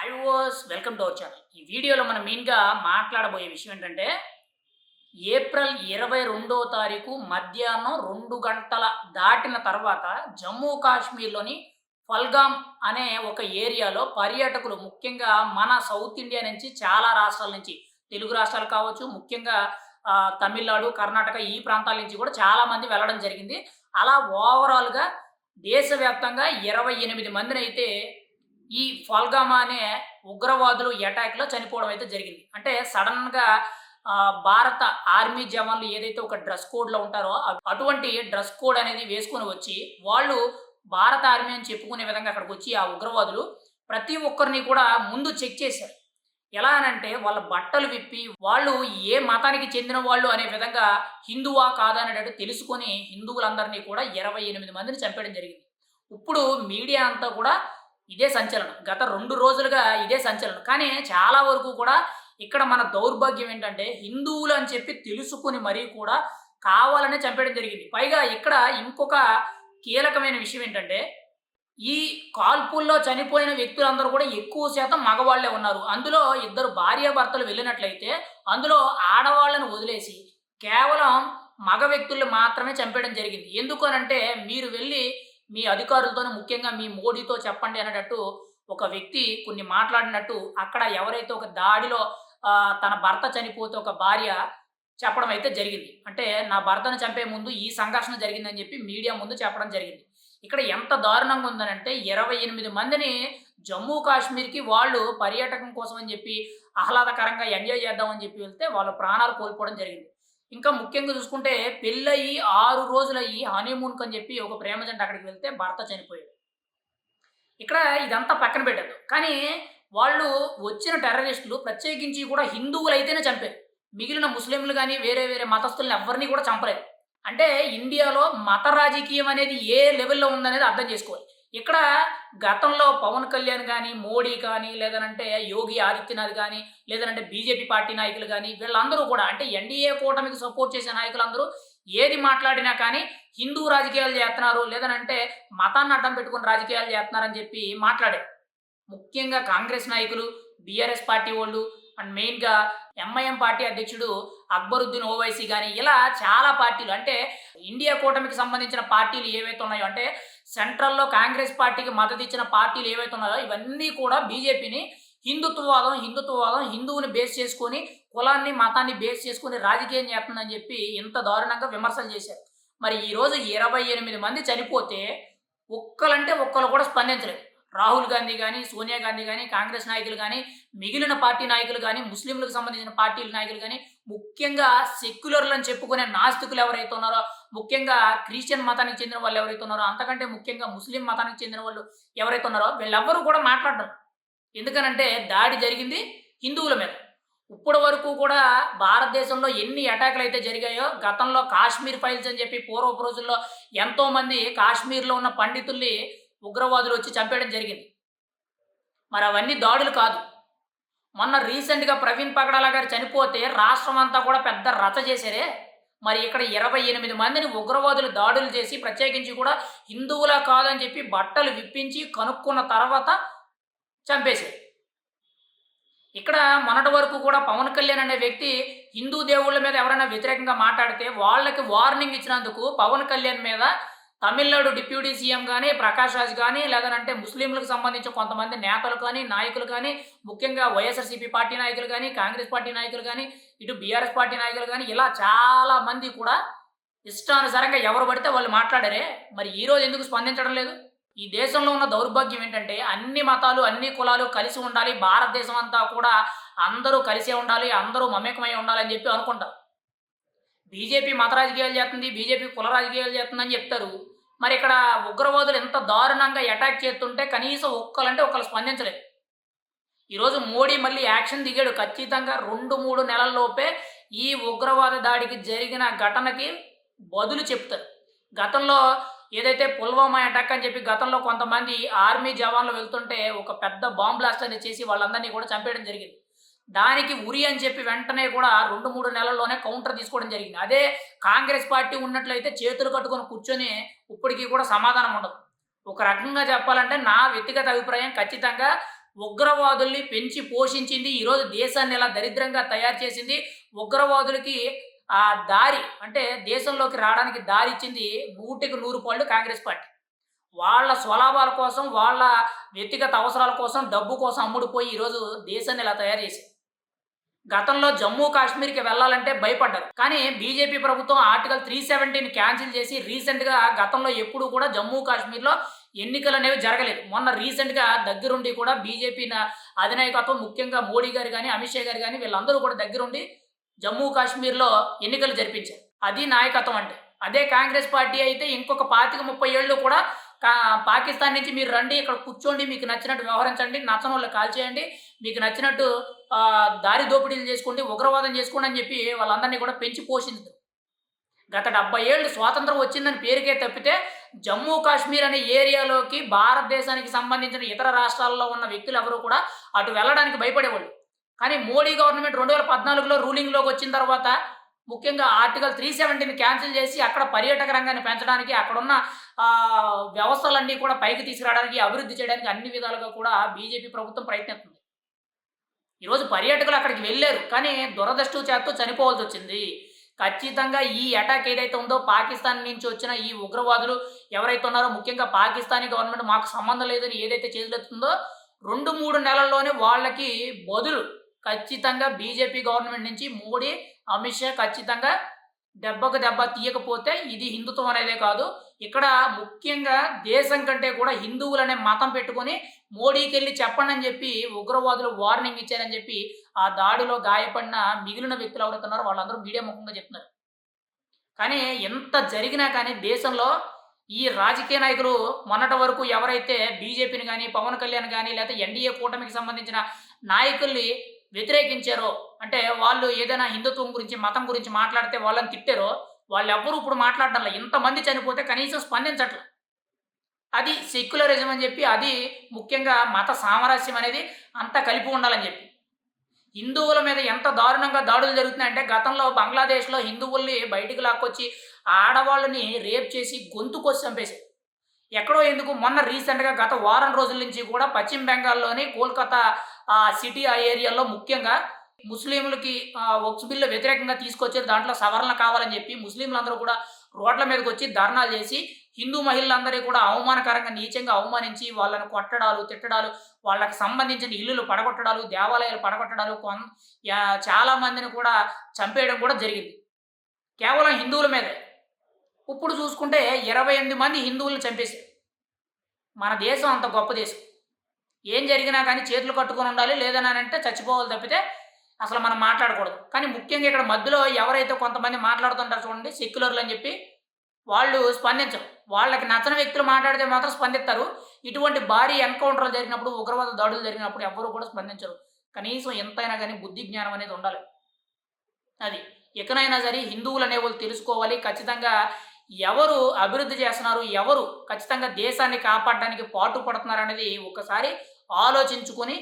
I was welcome to our channel ఈ వీడియోలో మనం మెయిన్గా మాట్లాడబోయే విషయం ఏంటంటే ఏప్రిల్ ఇరవై రెండో తారీఖు మధ్యాహ్నం రెండు గంటల దాటిన తర్వాత జమ్మూ కాశ్మీర్లోని ఫల్గామ్ అనే ఒక ఏరియాలో పర్యాటకులు ముఖ్యంగా మన సౌత్ ఇండియా నుంచి చాలా రాష్ట్రాల నుంచి తెలుగు రాష్ట్రాలు కావచ్చు ముఖ్యంగా తమిళనాడు కర్ణాటక ఈ ప్రాంతాల నుంచి కూడా చాలామంది వెళ్ళడం జరిగింది. అలా ఓవరాల్గా దేశవ్యాప్తంగా ఇరవై ఎనిమిది మందిని అయితే ఈ ఫాల్గామా అనే ఉగ్రవాదులు అటాక్లో చనిపోవడం అయితే జరిగింది. అంటే సడన్గా భారత ఆర్మీ జవాన్లు ఏదైతే ఒక డ్రెస్ కోడ్లో ఉంటారో అటువంటి డ్రెస్ కోడ్ అనేది వేసుకొని వచ్చి వాళ్ళు భారత ఆర్మీ అని చెప్పుకునే విధంగా అక్కడికి వచ్చి ఆ ఉగ్రవాదులు ప్రతి ఒక్కరిని కూడా ముందు చెక్ చేశారు. ఎలా అనంటే వాళ్ళ బట్టలు విప్పి వాళ్ళు ఏ మతానికి చెందిన వాళ్ళు అనే విధంగా హిందువా కాదనేటట్టు తెలుసుకొని హిందువులందరినీ కూడా ఇరవై ఎనిమిది మందిని చంపేయడం జరిగింది. ఇప్పుడు మీడియా అంతా కూడా ఇదే సంచలనం. గత రెండు రోజులుగా ఇదే సంచలనం. కానీ చాలా వరకు కూడా ఇక్కడ మన దౌర్భాగ్యం ఏంటంటే హిందువులు అని చెప్పి తెలుసుకుని మరీ కూడా కావాలనే చంపేయడం జరిగింది. పైగా ఇక్కడ ఇంకొక కీలకమైన విషయం ఏంటంటే ఈ కాల్పుల్లో చనిపోయిన వ్యక్తులందరూ కూడా ఎక్కువ శాతం మగవాళ్ళే ఉన్నారు. అందులో ఇద్దరు భార్యాభర్తలు వెళ్ళినట్లయితే అందులో ఆడవాళ్ళను వదిలేసి కేవలం మగ వ్యక్తుల్ని మాత్రమే చంపేయడం జరిగింది. ఎందుకు అనంటే మీరు వెళ్ళి మీ అధికారులతోనే ముఖ్యంగా మీ మోడీతో చెప్పండి అనేటట్టు ఒక వ్యక్తి కొన్ని మాట్లాడినట్టు అక్కడ ఎవరైతే ఒక దాడిలో తన భర్త చనిపోతే ఒక భార్య చెప్పడం అయితే జరిగింది. అంటే నా భర్తను చంపే ముందు ఈ సంఘర్షణ జరిగిందని చెప్పి మీడియా ముందు చెప్పడం జరిగింది. ఇక్కడ ఎంత దారుణంగా ఉందనంటే ఇరవై ఎనిమిది మందిని జమ్మూ కాశ్మీర్కి వాళ్ళు పర్యాటకం కోసం అని చెప్పి ఆహ్లాదకరంగా ఎంజాయ్ చేద్దామని చెప్పి వెళ్తే వాళ్ళ ప్రాణాలు కోల్పోవడం జరిగింది. ఇంకా ముఖ్యంగా చూసుకుంటే పెళ్ళయి ఆరు రోజులయ్యి హనీమూన్కి అని చెప్పి ఒక ప్రేమ జంట అక్కడికి వెళ్తే భర్త చనిపోయాడు. ఇక్కడ ఇదంతా పక్కన పెట్టారు కానీ వాళ్ళు వచ్చిన టెర్రరిస్టులు ప్రత్యేకించి కూడా హిందువులు అయితేనే చంపారు. మిగిలిన ముస్లింలు కానీ వేరే వేరే మతస్థులను ఎవరిని కూడా చంపలేదు. అంటే ఇండియాలో మత రాజకీయం అనేది ఏ లెవెల్లో ఉందనేది అర్థం చేసుకోవాలి. ఇక్కడ గతంలో పవన్ కళ్యాణ్ కానీ మోడీ కానీ లేదనంటే యోగి ఆదిత్యనాథ్ కానీ లేదనంటే బీజేపీ పార్టీ నాయకులు కానీ వీళ్ళందరూ కూడా అంటే ఎన్డీఏ కూటమికి సపోర్ట్ చేసే నాయకులందరూ ఏది మాట్లాడినా కానీ హిందూ రాజకీయాలు చేస్తున్నారు లేదనంటే మతాన్ని అడ్డం పెట్టుకుని రాజకీయాలు చేస్తున్నారని చెప్పి మాట్లాడారు. ముఖ్యంగా కాంగ్రెస్ నాయకులు బీఆర్ఎస్ పార్టీ వాళ్ళు అండ్ మెయిన్గా ఎంఐఎం పార్టీ అధ్యక్షుడు అక్బరుద్దీన్ ఓవైసీ కానీ ఇలా చాలా పార్టీలు అంటే ఇండియా కూటమికి సంబంధించిన పార్టీలు ఏవైతే ఉన్నాయో అంటే సెంట్రల్లో కాంగ్రెస్ పార్టీకి మద్దతు ఇచ్చిన పార్టీలు ఏవైతే ఉన్నాయో ఇవన్నీ కూడా బీజేపీని హిందుత్వవాదం హిందుత్వవాదం హిందువుని బేస్ చేసుకొని కులాన్ని మతాన్ని బేస్ చేసుకొని రాజకీయం చేస్తుందని చెప్పి ఇంత దారుణంగా విమర్శలు చేశారు. మరి ఈరోజు ఇరవై ఎనిమిది మంది చనిపోతే ఒక్కలంటే ఒక్కరు కూడా స్పందించలేదు. రాహుల్ గాంధీ కానీ సోనియా గాంధీ కానీ కాంగ్రెస్ నాయకులు కానీ మిగిలిన పార్టీ నాయకులు కానీ ముస్లింలకు సంబంధించిన పార్టీల నాయకులు కానీ ముఖ్యంగా సెక్యులర్లు అని చెప్పుకునే నాస్తికులు ఎవరైతే ఉన్నారో ముఖ్యంగా క్రిస్టియన్ మతానికి చెందిన వాళ్ళు ఎవరైతే ఉన్నారో అంతకంటే ముఖ్యంగా ముస్లిం మతానికి చెందిన వాళ్ళు ఎవరైతే ఉన్నారో వీళ్ళెవ్వరూ కూడా మాట్లాడరు. ఎందుకనంటే దాడి జరిగింది హిందువుల మీద. ఇప్పటి వరకు కూడా భారతదేశంలో ఎన్ని అటాకులు అయితే జరిగాయో గతంలో కాశ్మీర్ ఫైల్స్ అని చెప్పి పూర్వపు రోజుల్లో ఎంతోమంది కాశ్మీర్లో ఉన్న పండితుల్ని ఉగ్రవాదులు వచ్చి చంపేయడం జరిగింది. మరి అవన్నీ దాడులు కాదు. మొన్న రీసెంట్గా ప్రవీణ్ పగడాల గారు చనిపోతే రాష్ట్రం అంతా కూడా పెద్ద రచ చేశారే. మరి ఇక్కడ ఇరవై ఎనిమిది మందిని ఉగ్రవాదులు దాడులు చేసి ప్రత్యేకించి కూడా హిందువులా కాదని చెప్పి బట్టలు విప్పించి కనుక్కున్న తర్వాత చంపేశారు. ఇక్కడ మొన్నటి వరకు కూడా పవన్ కళ్యాణ్ అనే వ్యక్తి హిందూ దేవుళ్ళ మీద ఎవరైనా వ్యతిరేకంగా మాట్లాడితే వాళ్ళకి వార్నింగ్ ఇచ్చినందుకు పవన్ కళ్యాణ్ మీద తమిళనాడు డిప్యూటీ సీఎం కానీ ప్రకాష్ రాజ్ కానీ లేదనంటే ముస్లింలకు సంబంధించిన కొంతమంది నేతలు కానీ నాయకులు కానీ ముఖ్యంగా వైఎస్ఆర్సీపీ పార్టీ నాయకులు కానీ కాంగ్రెస్ పార్టీ నాయకులు కానీ ఇటు బీఆర్ఎస్ పార్టీ నాయకులు కానీ ఇలా చాలా మంది కూడా ఇష్టానుసారంగా ఎవరు పడితే వాళ్ళు మాట్లాడారే. మరి ఈ రోజు ఎందుకు స్పందించడం లేదు? ఈ దేశంలో ఉన్న దౌర్భాగ్యం ఏంటంటే అన్ని మతాలు అన్ని కులాలు కలిసి ఉండాలి. భారతదేశం అంతా కూడా అందరూ కలిసే ఉండాలి అందరూ మమేకమై ఉండాలని చెప్పి అనుకుంటారు. బీజేపీ మత రాజకీయాలు చేస్తుంది బీజేపీ కుల రాజకీయాలు చేస్తుందని చెప్తారు. మరి ఇక్కడ ఉగ్రవాదులు ఎంత దారుణంగా అటాక్ చేస్తుంటే కనీసం ఒక్కలంటే ఒక్కరు స్పందించలేదు. ఈరోజు మోడీ మళ్ళీ యాక్షన్ దిగాడు. ఖచ్చితంగా రెండు మూడు నెలల్లోపే ఈ ఉగ్రవాద దాడికి జరిగిన ఘటనకి బదులు చెప్తారు. గతంలో ఏదైతే పుల్వామా అటాక్ అని చెప్పి గతంలో కొంతమంది ఆర్మీ జవాన్లు వెళ్తుంటే ఒక పెద్ద బాంబ్ బ్లాస్ట్ అనేది చేసి వాళ్ళందరినీ కూడా చంపేయడం జరిగింది. దానికి ఉరి అని చెప్పి వెంటనే కూడా రెండు మూడు నెలల్లోనే కౌంటర్ తీసుకోవడం జరిగింది. అదే కాంగ్రెస్ పార్టీ ఉన్నట్లయితే చేతులు కట్టుకొని కూర్చొని ఇప్పటికీ కూడా సమాధానం ఉండదు. ఒక రకంగా చెప్పాలంటే నా వ్యక్తిగత అభిప్రాయం ఖచ్చితంగా ఉగ్రవాదుల్ని పెంచి పోషించింది ఈరోజు దేశాన్ని ఎలా దరిద్రంగా తయారు చేసింది ఉగ్రవాదులకి ఆ దారి అంటే దేశంలోకి రావడానికి దారి ఇచ్చింది నూటికి నూరు పాళ్ళు కాంగ్రెస్ పార్టీ. వాళ్ళ స్వలాభాల కోసం వాళ్ళ వ్యక్తిగత అవసరాల కోసం డబ్బు కోసం అమ్ముడుపోయి ఈరోజు దేశాన్ని ఇలా తయారు చేసింది? గతంలో జమ్మూ కాశ్మీర్కి వెళ్ళాలంటే భయపడ్డారు. కానీ బీజేపీ ప్రభుత్వం ఆర్టికల్ త్రీ సెవెంటీని క్యాన్సిల్ చేసి రీసెంట్గా గతంలో ఎప్పుడు కూడా జమ్మూ కాశ్మీర్లో ఎన్నికలు అనేవి జరగలేదు. మొన్న రీసెంట్గా దగ్గరుండి కూడా బీజేపీ అధినాయకత్వం ముఖ్యంగా మోడీ గారు కానీ అమిత్ షా గారు కానీ వీళ్ళందరూ కూడా దగ్గరుండి జమ్మూ కాశ్మీర్లో ఎన్నికలు జరిపించారు. అది నాయకత్వం అంటే. అదే కాంగ్రెస్ పార్టీ అయితే ఇంకొక పాతిక ముప్పై ఏళ్ళు కూడా కా- పాకిస్తాన్ నుంచి మీరు రండి ఇక్కడ కూర్చోండి మీకు నచ్చినట్టు వ్యవహరించండి నచ్చని వాళ్ళు కాల్ చేయండి మీకు నచ్చినట్టు దారి దోపిడీలు చేసుకోండి ఉగ్రవాదం చేసుకోండి అని చెప్పి వాళ్ళందరినీ కూడా పెంచి పోషించారు గత డెబ్బై ఏళ్ళు స్వాతంత్రం వచ్చిందని పేరుకే తప్పితే జమ్మూ కాశ్మీర్ అనే ఏరియాలోకి భారతదేశానికి సంబంధించిన ఇతర రాష్ట్రాల్లో ఉన్న వ్యక్తులు ఎవరూ కూడా అటు వెళ్ళడానికి భయపడేవాళ్ళు. కానీ మోడీ గవర్నమెంట్ రెండు వేల పద్నాలుగులో రూలింగ్లోకి వచ్చిన తర్వాత ముఖ్యంగా ఆర్టికల్ త్రీ సెవెంటీని క్యాన్సిల్ చేసి అక్కడ పర్యాటక రంగాన్ని పెంచడానికి అక్కడున్న వ్యవస్థలన్నీ కూడా పైకి తీసుకురావడానికి అభివృద్ధి చేయడానికి అన్ని విధాలుగా కూడా బీజేపీ ప్రభుత్వం ప్రయత్నిస్తుంది. ఈరోజు పర్యాటకులు అక్కడికి వెళ్ళారు కానీ దురదృష్టం చేస్తూ చనిపోవాల్సి వచ్చింది. ఖచ్చితంగా ఈ అటాక్ ఏదైతే ఉందో పాకిస్తాన్ నుంచి వచ్చిన ఈ ఉగ్రవాదులు ఎవరైతే ఉన్నారో ముఖ్యంగా పాకిస్తానీ గవర్నమెంట్ మాకు సంబంధం లేదని ఏదైతే చేతులెత్తుందో రెండు మూడు నెలల్లోనే వాళ్ళకి బదులు ఖచ్చితంగా బీజేపీ గవర్నమెంట్ నుంచి మోడీ అమిత్ షా ఖచ్చితంగా దెబ్బకు దెబ్బ తీయకపోతే ఇది హిందుత్వం అనేదే కాదు. ఇక్కడ ముఖ్యంగా దేశం కంటే కూడా హిందువులనే మతం పెట్టుకొని మోడీకి వెళ్ళి చెప్పండి అని చెప్పి ఉగ్రవాదులు వార్నింగ్ ఇచ్చారని చెప్పి ఆ దాడిలో గాయపడిన మిగిలిన వ్యక్తులు ఎవరైతున్నారో వాళ్ళందరూ మీడియా ముఖంగా చెప్తున్నారు. కానీ ఎంత జరిగినా కానీ దేశంలో ఈ రాజకీయ నాయకులు మొన్నటి వరకు ఎవరైతే బీజేపీని కానీ పవన్ కళ్యాణ్ కానీ లేకపోతే ఎన్డీఏ కూటమికి సంబంధించిన నాయకుల్ని వ్యతిరేకించారో అంటే వాళ్ళు ఏదైనా హిందుత్వం గురించి మతం గురించి మాట్లాడితే వాళ్ళని తిట్టారో వాళ్ళు ఎవ్వరూ ఇప్పుడు మాట్లాడడంలో ఇంతమంది చనిపోతే కనీసం స్పందించట్లేదు అది సెక్యులరిజం అని చెప్పి అది ముఖ్యంగా మత సామరస్యం అనేది అంతా కలిపి ఉండాలని చెప్పి. హిందువుల మీద ఎంత దారుణంగా దాడులు జరుగుతున్నాయంటే గతంలో బంగ్లాదేశ్లో హిందువుల్ని బయటికి లాక్కొచ్చి ఆడవాళ్ళని రేప్ చేసి గొంతు చంపేశారు. ఎక్కడో ఎందుకు? మొన్న రీసెంట్గా గత వారం రోజుల నుంచి కూడా పశ్చిమ బెంగాల్లోని కోల్కతా ఆ సిటీ ఆ ఏరియాలో ముఖ్యంగా ముస్లింలకి ఒక్స్ వక్స్ బిల్లు వ్యతిరేకంగా తీసుకొచ్చారు దాంట్లో సవరణ కావాలని చెప్పి ముస్లింలందరూ కూడా రోడ్ల మీదకి వచ్చి ధర్నాలు చేసి హిందూ మహిళలందరూ కూడా అవమానకరంగా నీచంగా అవమానించి వాళ్ళను కొట్టడాలు తిట్టడాలు వాళ్ళకి సంబంధించిన ఇల్లులు పడగొట్టడాలు దేవాలయాలు పడగొట్టడాలు కొన్ చాలా మందిని కూడా చంపేయడం కూడా జరిగింది. కేవలం హిందువుల మీదే. ఇప్పుడు చూసుకుంటే ఇరవై ఎనిమిది మంది హిందువులను చంపేశారు. మన దేశం అంత గొప్ప దేశం. ఏం జరిగినా కానీ చేతులు కట్టుకొని ఉండాలి లేదని అంటే చచ్చిపోవాలి తప్పితే అసలు మనం మాట్లాడకూడదు. కానీ ముఖ్యంగా ఇక్కడ మధ్యలో ఎవరైతే కొంతమంది మాట్లాడుతుంటారో చూడండి సెక్యులర్లు అని చెప్పి వాళ్ళు స్పందించరు. వాళ్ళకి నచ్చని వ్యక్తులు మాట్లాడితే మాత్రం స్పందిస్తారు. ఇటువంటి భారీ ఎన్కౌంటర్లు జరిగినప్పుడు ఉగ్రవాద దాడులు జరిగినప్పుడు ఎవరు కూడా స్పందించరు. కనీసం ఎంతైనా కానీ బుద్ధి జ్ఞానం అనేది ఉండాలి. అది ఎక్కడైనా సరే హిందువులు అనేవాళ్ళు తెలుసుకోవాలి. ఖచ్చితంగా ఎవరు అభివృద్ధి చేస్తున్నారు ఎవరు ఖచ్చితంగా దేశాన్ని కాపాడడానికి పాటు పడుతున్నారు అనేది ఒకసారి ఆలోచించుకొని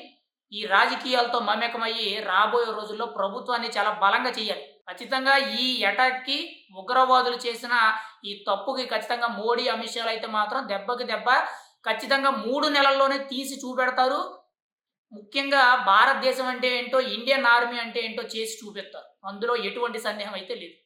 ఈ రాజకీయాలతో మమేకమయ్యి రాబోయే రోజుల్లో ప్రభుత్వాన్ని చాలా బలంగా చేయాలి. ఖచ్చితంగా ఈ అటాక్కి ఉగ్రవాదులు చేసిన ఈ తప్పుకి ఖచ్చితంగా మోడీ అమిత్ షాలు అయితే మాత్రం దెబ్బకి దెబ్బ ఖచ్చితంగా మూడు నెలల్లోనే తీసి చూపెడతారు. ముఖ్యంగా భారతదేశం అంటే ఏంటో ఇండియన్ ఆర్మీ అంటే ఏంటో చేసి చూపిస్తారు అందులో ఎటువంటి సందేహం అయితే లేదు.